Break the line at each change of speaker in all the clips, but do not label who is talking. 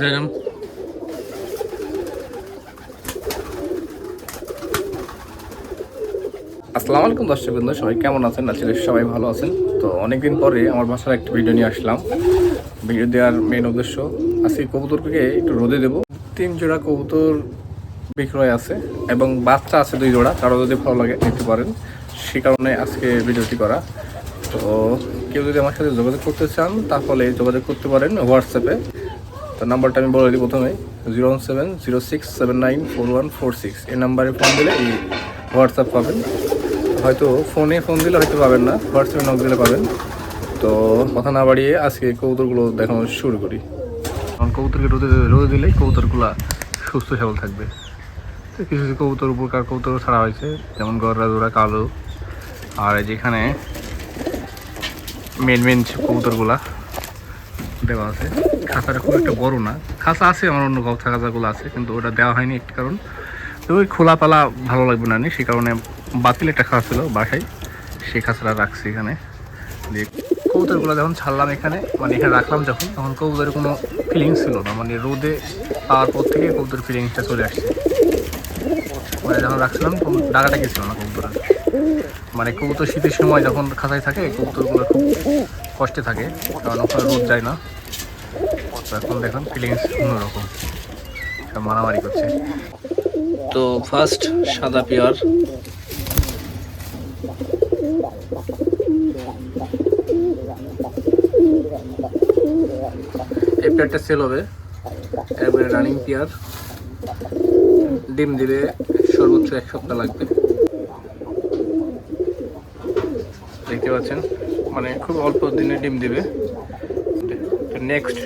দেখেন আসসালামু আলাইকুম দর্শক বন্ধু, সবাই কেমন আছেন? আসলে সবাই ভালো আছেন। তো অনেকদিন পরে আমার বাসার একটা ভিডিও নিয়ে আসলাম। ভিডিও দেওয়ার মেন উদ্দেশ্য আজকে কবুতরকে একটু রোদে দেবো। তিন জোড়া কবুতর বিক্রয় আছে এবং বাচ্চা আছে দুই জোড়া কারও যদি ভালো লাগে নিতে পারেন। সে কারণে আজকে ভিডিওটি করা। তো কেউ যদি আমার সাথে যোগাযোগ করতে চান, তাহলে যোগাযোগ করতে পারেন হোয়াটসঅ্যাপে তো নাম্বারটা আমি বলে দিই প্রথমে zero one seven zero six seven nine four one four six এই নাম্বারে ফোন দিলে এই হোয়াটসঅ্যাপ পাবেন। হয়তো ফোনে ফোন দিলে হয়তো পাবেন না হোয়াটসঅ্যাপে নক দিলে পাবেন। তো কথা না বাড়িয়ে আজকে কবুতরগুলো দেখানো শুরু করি। কারণ কবুতরকে রোদে রোদে দিলেই কবুতরগুলো সুস্থ সবল থাকবে। তো কিছু কিছু কবুতর উপকার কবুতর ছাড়া হয়েছে, যেমন গররা, জোড়া, কালো। আর যেখানে মেন মেন কবুতরগুলা দেওয়া আছে। খাঁচাটা খুব একটা বড় না। খাঁচা আছে আমার অন্য কথা খাঁচাগুলো আছে কিন্তু ওটা দেওয়া হয়নি একটি কারণ। ওই খোলা পালা ভালো লাগবে না নি, সে কারণে বাতিল একটা খাঁচা ছিল বাসায়। সেই খাঁচাটা রাখছি এখানে। দিয়ে কবুতরগুলো যখন ছাড়লাম এখানে মানে এখানে রাখলাম যখন তখন কবুতরের কোনো ফিলিংস ছিল না। মানে রোদে পাওয়ার পর থেকে কবুতর ফিলিংসটা চলে আসছে। মানে যখন রাখছিলাম ডাকাটা গেছিল না কবুতরের। মানে কবুতর শীতের সময় যখন খাঁচায় থাকে, কবুতরগুলো খুব কষ্টে থাকে, কারণ ওখানে রোদ যায় না। এখন দেখুন ফিলিংস অন্যরকম। সব মারামারি করছে। তো ফার্স্ট সাদা পেয়ার। এই পেয়ারটা সেল হবে। এরপরে রানিং পেয়ার। ডিম দিবে সর্বোচ্চ এক সপ্তাহ লাগবে দেখতে পাচ্ছেন মানে খুব অল্প দিনে ডিম দিবে। নেক্সট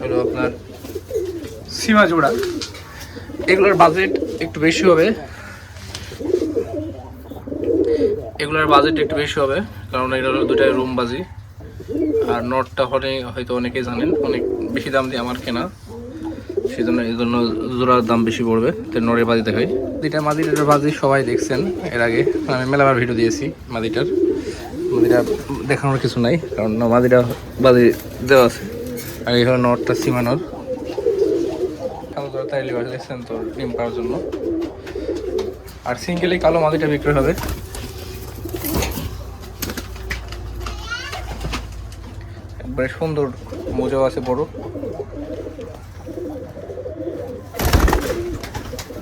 হলো আপনার সীমা জোড়া। এগুলোর বাজেট একটু বেশি হবে। এগুলোর বাজেট একটু বেশি হবে, কারণ এগুলো দুটাই রুম বাজি। আর নটটা হলে হয়তো অনেকেই জানেন, অনেক বেশি দাম দিয়ে আমার কেনা। সেই জন্য এই জন্য জোড়ার দাম বেশি পড়বে। তো নড়ের বাজি দেখাই। দুইটা মাদিটার বাজি সবাই দেখছেন এর আগে। আমি মেলাবার ভিডিও দিয়েছি মাদিটার। দেখানোর কিছু নাই, কারণ মাদিটা বাজি দেওয়া আছে। আর এই হলো সীমানোর কালো জোড়া তাই ডিম পাওয়ার জন্য। আর কালো হবে। সুন্দর মোজাও আছে বড়।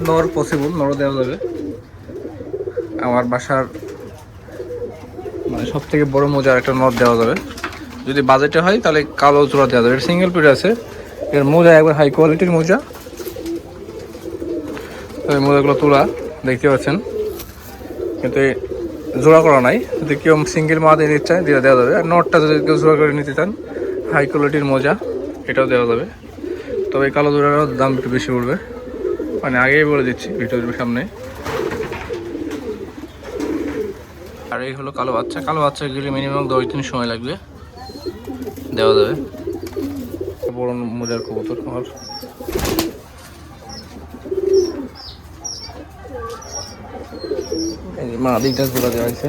নর পসিবল নর দেওয়া যাবে। আমার বাসার মানে সব থেকে বড় মোজার একটা নট দেওয়া যাবে। যদি বাজেটে হয়, তাহলে কালো জোড়া দেওয়া যাবে। সিঙ্গেল পিড আছে। এর মোজা একবার হাই কোয়ালিটির মোজা। এই মোজাগুলো তোলা, দেখতে পাচ্ছেন। কিন্তু জোড়া করা নাই। যদি কেউ সিঙ্গেল মা দিয়ে নিতে চায়, দিয়ে দেওয়া যাবে। আর নটটা যদি কেউ জোড়া করে নিতে চান হাই কোয়ালিটির মোজা, এটাও দেওয়া যাবে। তবে কালো জোড়ার দাম একটু বেশি পড়বে। মানে আগেই বলে দিচ্ছি, ভিডিওর সামনে। আর এই হলো কালো বাচ্চা। কালো বাচ্চা গেলে মিনিমাম দশ দিন সময় লাগবে। দেওয়া যাবে। বড় মোজার কবুতর আমার। মা দিকটা গুলো দেওয়া হয়েছে।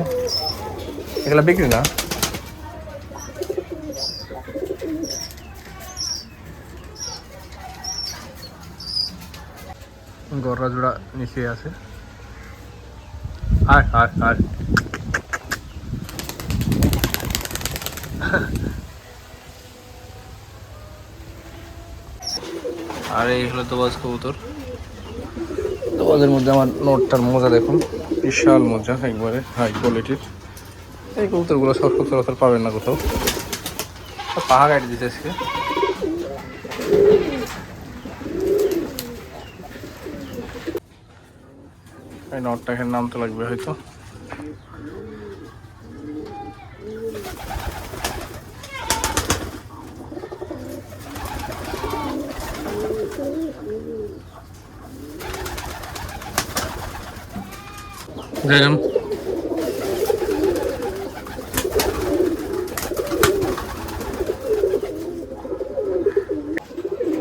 এগুলো বিক্রি না? গররা জোড়া নিচে আছে। আয় আয় আয়। আর এই হলো দোবাজ কবুতর। দোবাজের মধ্যে আমার নোটটার মজা দেখুন। বিশাল মজা, একবারে হাই কোয়ালিটির এই কবুতরগুলো সব সচরাচর পাবেন না কোথাও। সব পাহা কাটি দিতে আজকে। নটটা এখানে নামতে লাগবে হয়তো। দেখেন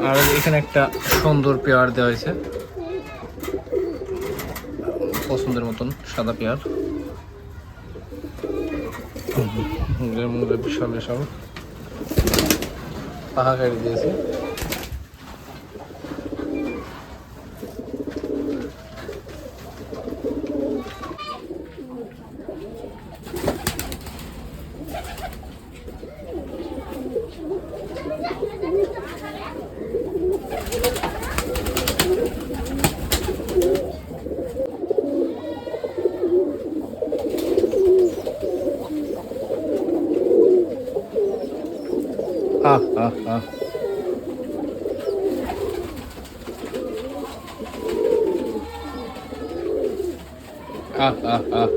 আর এখানে একটা সুন্দর পেয়ার দেওয়া হয়েছে পছন্দের মতন সাদা পেয়ার বিশাল বিশাল পাহা গাড়ি দিয়েছে 啊啊啊！啊啊啊！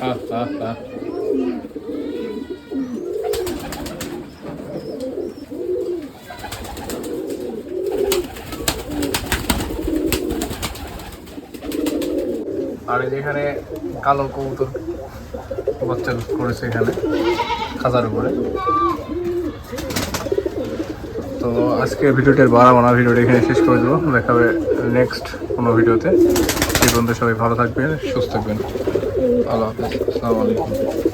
啊啊啊！আর এই যে এখানে কালো কবুতর বাচ্চা করেছে এখানে, খাঁচার উপরে। তো আজকে ভিডিওটার বাড়াবো না, ভিডিওটা এখানে শেষ করে দেবো। দেখা হবে নেক্সট কোনো ভিডিওতে। সেই পর্যন্ত সবাই ভালো থাকবেন, সুস্থ থাকবেন। আল্লাহ হাফিজ, আসসালামু আলাইকুম।